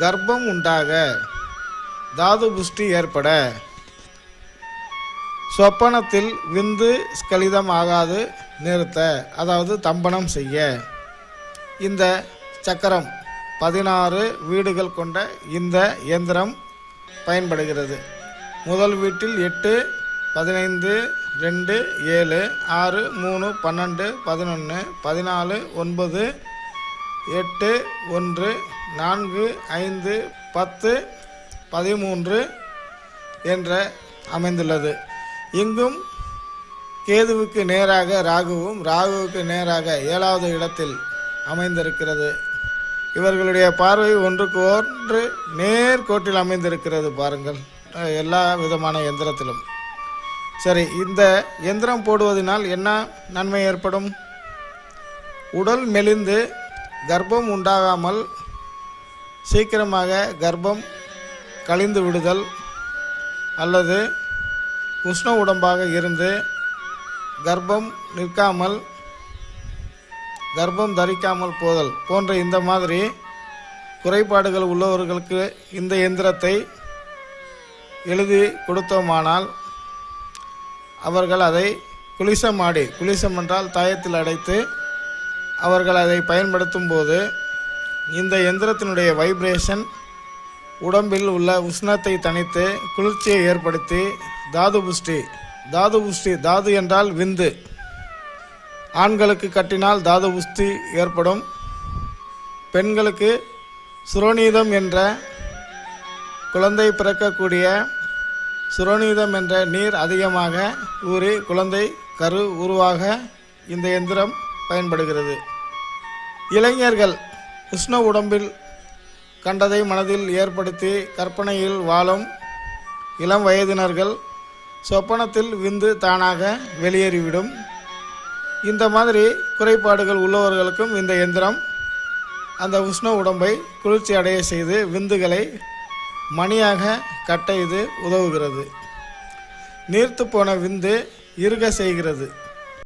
கர்ப்பம் உண்டாக தாது புஷ்டி ஏற்பட. சொப்பனத்தில் விந்து ஸ்கலிதம் ஆகாது நிறுத்த அதாவது தம்பனம் செய்ய. இந்த சக்கரம் பதினாறு வீடுகள் கொண்ட இந்த இயந்திரம் பயன்படுகிறது. முதல் வீட்டில் எட்டு பதினைந்து ரெண்டு ஏழு ஆறு மூணு பன்னெண்டு பதினொன்று பதினாலு ஒன்பது எட்டு ஒன்று நான்கு ஐந்து பத்து பதிமூன்று என்ற அமைந்துள்ளது. இங்கும் கேதுவுக்கு நேராக ராகுவும் ராகுவுக்கு நேராக ஏழாவது இடத்தில் அமைந்திருக்கிறது. இவர்களுடைய பார்வை ஒன்றுக்கு ஒன்று நேர்கோட்டில் அமைந்திருக்கிறது பாருங்கள். எல்லா விதமான எந்திரத்திலும். சரி இந்த எந்திரம் போடுவதனால் என்ன நன்மை ஏற்படும்? உடல் மெலிந்து கர்ப்பம் உண்டாகாமல் சீக்கிரமாக கர்ப்பம் கழிந்து விடுதல் அல்லது உஷ்ண உடம்பாக இருந்து கர்ப்பம் நிற்காமல் கர்ப்பம் தரிக்காமல் போதல் போன்ற இந்த மாதிரி குறைபாடுகள் உள்ளவர்களுக்கு இந்த எந்திரத்தை எழுதி கொடுத்தோமானால் அவர்கள் அதை குளிசமாடி குளிசம் என்றால் தாயத்தில் அடைத்து அவர்கள் அதை பயன்படுத்தும் போது இந்த எந்திரத்தினுடைய வைப்ரேஷன் உடம்பில் உள்ள உஷ்ணத்தை தணித்து குளிர்ச்சியை ஏற்படுத்தி தாது புஷ்டி தாது புஷ்டி தாது என்றால் விந்து. ஆண்களுக்கு கட்டினால் தாது புஷ்டி ஏற்படும். பெண்களுக்கு சுரோநீதம் என்ற குழந்தை பிறக்கக்கூடிய சுரோநீதம் என்ற நீர் அதிகமாக ஊறி குழந்தை கரு உருவாக இந்த எந்திரம் பயன்படுகிறது. இளைஞர்கள் உஷ்ண உடம்பில் கண்டதை மனதில் ஏற்படுத்தி கற்பனையில் வாழும் இளம் வயதினர்கள் சொப்பனத்தில் விந்து தானாக வெளியேறிவிடும். இந்த மாதிரி குறைபாடுகள் உள்ளவர்களுக்கும் இந்த எந்திரம் அந்த உஷ்ண உடம்பை குளிர்ச்சி அடைய செய்து விந்துகளை மணியாக கட்ட இது உதவுகிறது. நீர்த்து போன விந்து இருக செய்கிறது.